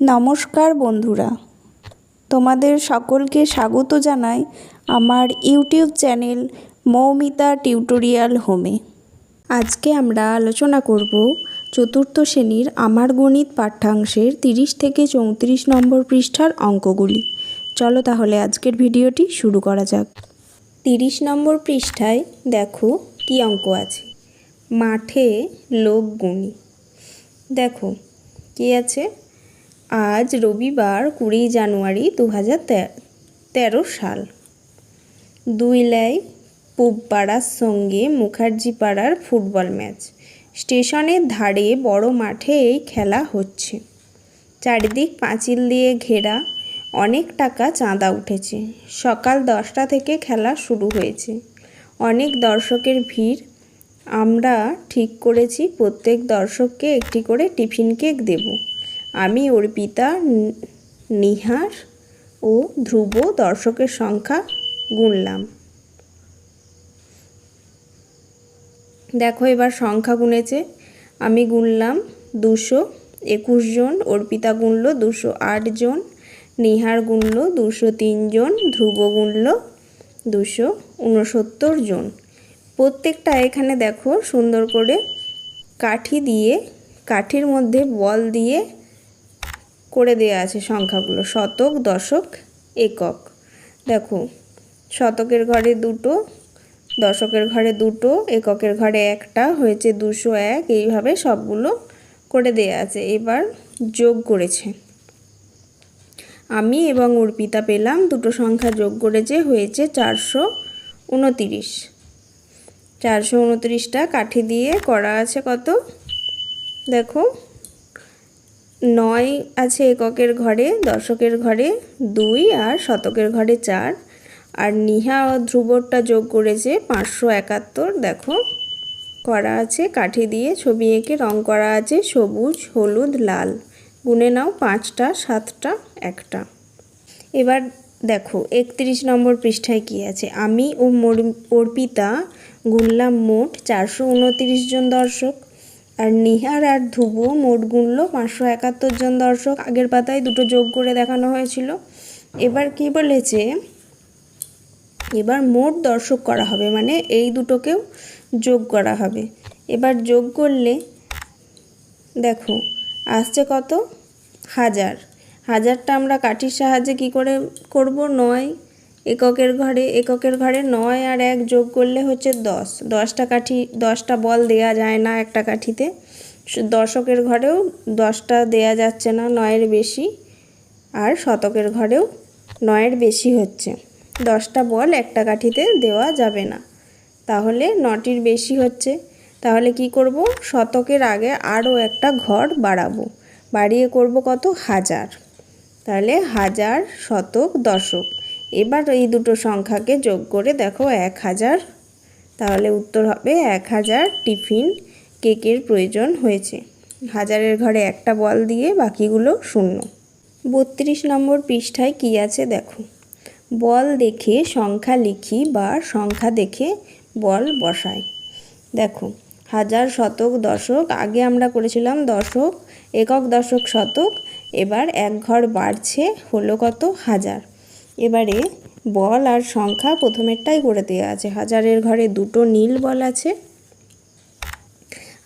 নমস্কার বন্ধুরা। তোমাদের সকলকে স্বাগত জানাই আমার ইউটিউব চ্যানেল মৌমিতা টিউটোরিয়াল হোমে। আজকে আমরা আলোচনা করব চতুর্থ শ্রেণির আমার গণিত পাঠ্যাংশের তিরিশ থেকে চৌত্রিশ নম্বর পৃষ্ঠার অঙ্কগুলি। চলো তাহলে আজকের ভিডিওটি শুরু করা যাক। তিরিশ নম্বর পৃষ্ঠায় দেখো কি অঙ্ক আছে। মাঠে লোক গুণী। দেখো, কি আছে? আজ রবিবার কুড়ি জানুয়ারি দু হাজার তেরো সাল। দুই লাই পূব পাড়ার সঙ্গে মুখার্জি পাড়ার ফুটবল ম্যাচ। স্টেশনের ধারে বড় মাঠে এই খেলা হচ্ছে। চারিদিক পাঁচিল দিয়ে ঘেরা অনেক টাকা চাঁদা উঠেছে। সকাল দশটা থেকে খেলা শুরু হয়েছে। অনেক দর্শকের ভিড়। আমরা ঠিক করেছি প্রত্যেক দর্শককে একটি করে টিফিন কেক দেব। আমি অর্পিতা নিহার ও ধ্রুব দর্শকের সংখ্যা গুনলাম। দেখো এবার সংখ্যা গুনেছে। আমি গুনলাম দুশো একুশ জন অর্পিতা গুনল দুশো আট জন, নিহার গুনল দুশো তিন জন, ধ্রুব গুনল দুশো উনসত্তর জন। প্রত্যেকটা এখানে দেখো সুন্দর করে কাঠি দিয়ে, কাঠির মধ্যে বল দিয়ে করে দেওয়া আছে সংখ্যাগুলো। শতক, দশক, একক। দেখো, শতকের ঘরে দুটো, দশকের ঘরে দুটো, এককের ঘরে একটা, হয়েছে দুশো এক। এইভাবে সবগুলো করে দেয়া আছে। এবার যোগ করেছে। আমি এবং অর্পিতা পেলাম দুটো সংখ্যা যোগ করেছে হয়েছে চারশো উনতিরিশ। চারশো উনত্রিশটা কাঠি দিয়ে করা আছে কত? দেখো নয় আছে এককের ঘরে, দশকের ঘরে দুই আর শতকের ঘরে চার। আর নিহা ও ধ্রুবরটা যোগ করেছে পাঁচশো একাত্তর। দেখো, করা আছে কাঠি দিয়ে, ছবি এঁকে রং করা আছে সবুজ, হলুদ, লাল। গুনে নাও পাঁচটা, সাতটা, একটা। এবার দেখো, একত্রিশ নম্বর পৃষ্ঠায় কী আছে? আমি ও অর্পিতা গুনলাম মোট চারশো উনতিরিশ জন দর্শক। আর নিহার আর ধ্রুব মোট গুনলো পাঁচশো একাত্তর জন দর্শক। আগের পাতায় দুটো যোগ করে দেখানো হয়েছিল। এবার কি বলেছে? এবার মোট দর্শক করা হবে মানে এই দুটোকেও যোগ করা হবে। এবার যোগ করলে দেখো, আসছে কত? হাজার। হাজারটা আমরা কাঠির সাহায্যে কি করে করব? নয় এককের ঘরে এককের ঘরে নয় আর এক যোগ করলে হচ্ছে দশ। দশটা কাঠি, দশটা বল দেয়া যায় না একটা কাঠিতে। দশকের ঘরেও দশটা দেয়া যাচ্ছে না, নয়ের বেশি। আর শতকের ঘরেও নয়ের বেশি হচ্ছে। দশটা বল একটা কাঠিতে দেওয়া যাবে না। তাহলে নটির বেশি হচ্ছে। তাহলে কি করব? শতকের আগে আরও একটা ঘর বাড়াবো। বাড়িয়ে করব কত? হাজার। তাহলে হাজার, শতক, দশক। এবার এই দুটো সংখ্যাকে যোগ করে দেখো এক হাজার। তাহলে উত্তর হবে এক হাজার টিফিন কেকের প্রয়োজন হয়েছে। হাজারের ঘরে একটা বল দিয়ে বাকিগুলো শূন্য। বত্রিশ নম্বর পৃষ্ঠায় কী আছে দেখো। বল দেখে সংখ্যা লিখি বা সংখ্যা দেখে বল বসাই। দেখো, হাজার শতক দশক, আগে আমরা করেছিলাম দশক, একক দশক শতক, এবার এক ঘর বাড়ছে, হলো কত? হাজার। এবারে বল আর সংখ্যা প্রথমেরটাই করে দেওয়া আছে। হাজারের ঘরে দুটো নীল বল আছে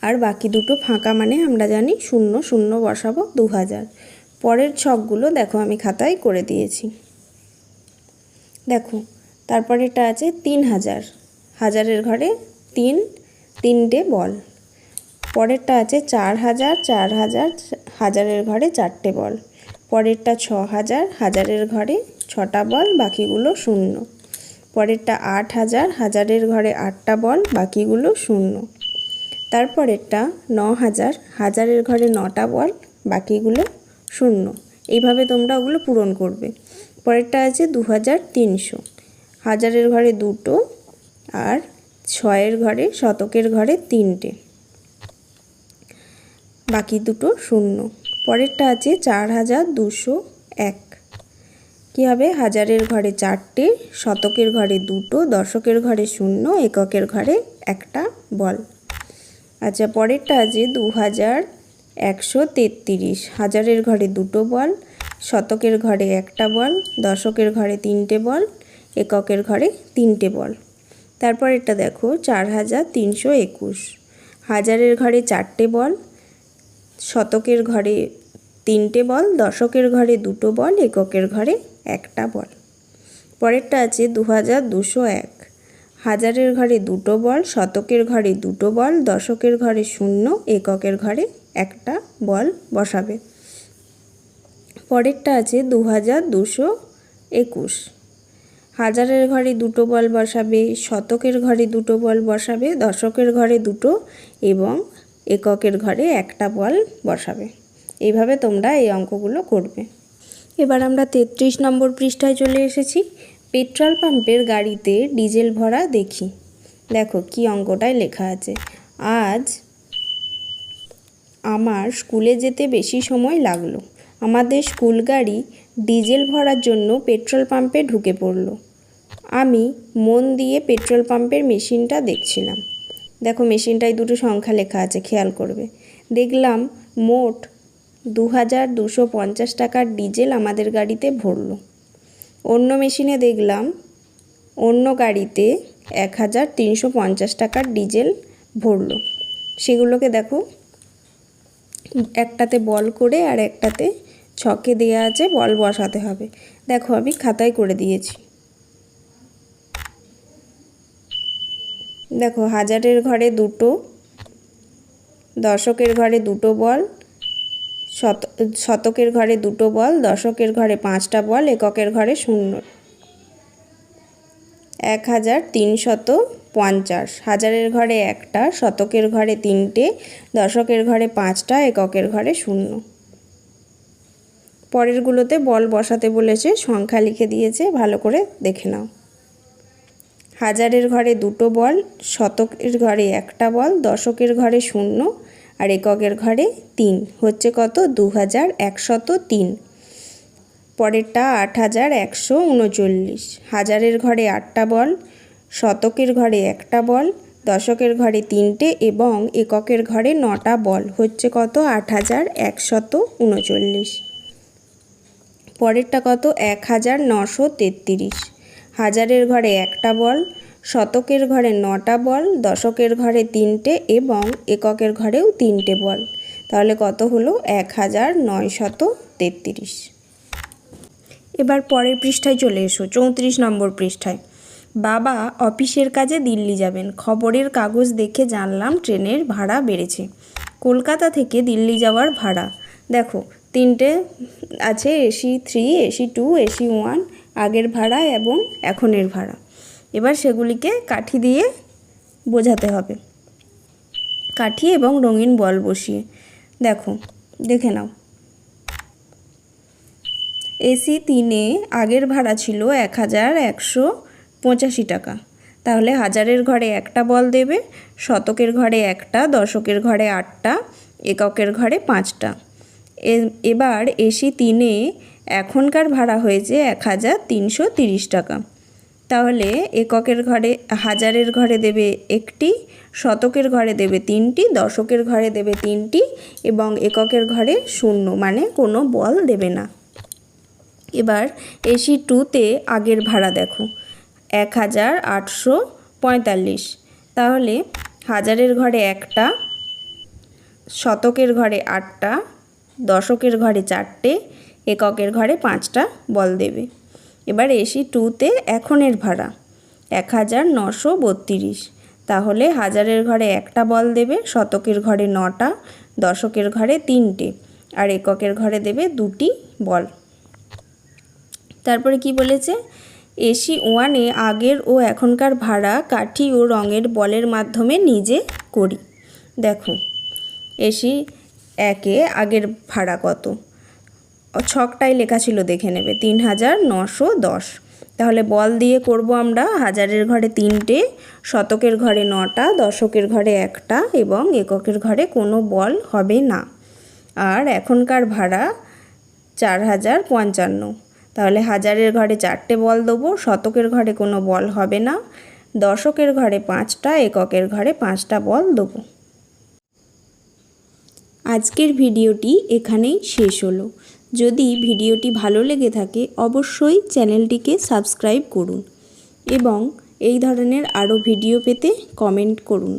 আর বাকি দুটো ফাঁকা মানে আমরা জানি শূন্য শূন্য বসাবো দু হাজার। পরের ছকগুলো দেখো, আমি খাতায় করে দিয়েছি। দেখো, তারপরেরটা আছে তিন হাজার। হাজারের ঘরে তিন, তিনটে বল। পরেরটা আছে চার হাজার চার হাজার, হাজারের ঘরে চারটে বল। পরেরটা ছ হাজার, হাজারের ঘরে ছটা বল, বাকিগুলো শূন্য। পরেরটা আট হাজার, হাজারের ঘরে আটটা বল, বাকিগুলো শূন্য। তারপরেরটা ন হাজার, হাজারের ঘরে নটা বল, বাকিগুলো শূন্য। এইভাবে তোমরা ওগুলো পূরণ করবে। পরেরটা আছে দু হাজার তিনশো। হাজারের ঘরে দুটো আর ছয়ের ঘরে, শতকের ঘরে তিনটে। বাকি দুটো শূন্য। পরেরটা আছে চার হাজার দুশো এক। কী হবে? হাজারের ঘরে চারটে, শতকের ঘরে দুটো, দশকের ঘরে শূন্য, এককের ঘরে একটা বল। আচ্ছা পরেরটা আছে দু হাজার একশো তেত্রিশ। হাজারের ঘরে দুটো বল, শতকের ঘরে একটা বল, দশকের ঘরে তিনটে বল, এককের ঘরে তিনটে বল। তারপর এটা দেখো চার হাজার তিনশো একুশ। হাজারের ঘরে চারটে বল, শতকের ঘরে তিনটে বল, দশকের ঘরে দুটো বল, এককের ঘরে একটা বল। পরেরটা আছে দু হাজার দুশো এক। হাজারের ঘরে দুটো বল, শতকের ঘরে দুটো বল, দশকের ঘরে শূন্য, এককের ঘরে একটা বল বসাবে। পরেরটা আছে দু হাজার দুশো একুশ। হাজারের ঘরে দুটো বল বসাবে, শতকের ঘরে দুটো বল বসাবে, দশকের ঘরে দুটো এবং এককের ঘরে একটা বল বসাবে। এইভাবে তোমরা এই অঙ্কগুলো করবে। এবার আমরা তেত্রিশ নম্বর পৃষ্ঠায় চলে এসেছি। পেট্রোল পাম্পের গাড়িতে ডিজেল ভরা দেখি। দেখো কি অঙ্কটায় লেখা আছে। আজ আমার স্কুলে যেতে বেশি সময় লাগল। আমাদের স্কুল গাড়ি ডিজেল ভরার জন্য পেট্রোল পাম্পে ঢুকে পড়ল। আমি মন দিয়ে পেট্রোল পাম্পের মেশিনটা দেখছিলাম। দেখো মেশিনটায় দুটো সংখ্যা লেখা আছে, খেয়াল করবে। দেখলাম মোট দু হাজার দুশো পঞ্চাশ টাকার ডিজেল আমাদের গাড়িতে ভরলো। অন্য মেশিনে দেখলাম, অন্য গাড়িতে এক হাজার তিনশো পঞ্চাশ টাকার ডিজেল ভরল। সেগুলোকে দেখো, একটাতে বল করে আর একটাতে ছকে দেওয়া আছে, বল বসাতে হবে। দেখো, আমি খাতায় করে দিয়েছি। দেখো, হাজারের ঘরে দুটো, দশকের ঘরে দুটো বল শত, শতকের ঘরে দুটো বল, দশকের ঘরে পাঁচটা বল, এককের ঘরে শূন্য। এক হাজার তিনশত পঞ্চাশ। হাজারের ঘরে একটা, শতকের ঘরে তিনটে, দশকের ঘরে পাঁচটা, এককের ঘরে শূন্য। পরেরগুলোতে বল বসাতে বলেছে, সংখ্যা লিখে দিয়েছে, ভালো করে দেখে নাও। হাজারের ঘরে দুটো বল, শতকের ঘরে একটা বল, দশকের ঘরে শূন্য আর এককের ঘরে তিন, হচ্ছে কত? দু হাজার একশত তিন। পরেরটা আট হাজার একশো উনচল্লিশ। হাজারের ঘরে আটটা বল, শতকের ঘরে একটা বল, দশকের ঘরে তিনটে এবং এককের ঘরে নটা বল, হচ্ছে কত? আট হাজার একশত উনচল্লিশ। পরেরটা কত? এক হাজার নশো তেত্রিশ। হাজারের ঘরে একটা বল শতকের ঘরে নটা বল, দশকের ঘরে তিনটে এবং এককের ঘরেও তিনটে বল। তাহলে কত হলো? এক হাজার নয়শত তেত্রিশ। এবার পরের পৃষ্ঠায় চলে এসো, চৌত্রিশ নম্বর পৃষ্ঠায়। বাবা অফিসের কাজে দিল্লি যাবেন। খবরের কাগজ দেখে জানলাম ট্রেনের ভাড়া বেড়েছে। কলকাতা থেকে দিল্লি যাওয়ার ভাড়া। দেখো, তিনটে আছে AC three AC two AC one, আগের ভাড়া এবং এখনের ভাড়া। এবার সেগুলিকে কাঠি দিয়ে বোঝাতে হবে। কাঠি এবং রঙিন বল বসিয়ে। দেখো, দেখে নাও। এসি তিনে আগের ভাড়া ছিল এক হাজার একশো পঁচাশি টাকা। তাহলে হাজারের ঘরে একটা বল দেবে, শতকের ঘরে একটা, দশকের ঘরে আটটা, এককের ঘরে পাঁচটা। এবার এসি তিনে এখনকার ভাড়া হয়েছে এক হাজার তিনশো তিরিশ টাকা। তাহলে এককের ঘরে, হাজারের ঘরে দেবে একটি, শতকের ঘরে দেবে তিনটি, দশকের ঘরে দেবে তিনটি এবং এককের ঘরে শূন্য মানে কোনো বল দেবে না। এবার এসি টুতে আগের ভাড়া দেখো এক হাজার আটশো পঁয়তাল্লিশ। তাহলে হাজারের ঘরে একটা, শতকের ঘরে আটটা, দশকের ঘরে চারটে, এককের ঘরে পাঁচটা বল দেবে। এবার এসি টুতে এখনের ভাড়া, এক হাজার নশো বত্রিশ। তাহলে হাজারের ঘরে একটা বল দেবে, শতকের ঘরে নটা, দশকের ঘরে তিনটে, আর এককের ঘরে দেবে দুটি বল। তারপরে কি বলেছে? এসি ওয়ানে আগের ও এখনকার ভাড়া কাঠি ও রঙের বলের মাধ্যমে নিজে করি। দেখো, এসি একে আগের ভাড়া কত? ছকটাই লেখা ছিল, দেখে নেবে। তিন হাজার নশো দশ। তাহলে বল দিয়ে করব আমরা হাজারের ঘরে তিনটে, শতকের ঘরে নটা, দশকের ঘরে একটা এবং এককের ঘরে কোনো বল হবে না। আর এখনকার ভাড়া চার হাজার পঞ্চান্ন। তাহলে হাজারের ঘরে চারটে বল দেবো, শতকের ঘরে কোনো বল হবে না, দশকের ঘরে পাঁচটা, এককের ঘরে পাঁচটা বল দেবো। আজকের ভিডিওটি এখানেই শেষ হলো। যদি ভিডিওটি ভালো লেগে থাকে, অবশ্যই চ্যানেলটিকে সাবস্ক্রাইব করুন এবং এই ধরনের আরও ভিডিও পেতে কমেন্ট করুন।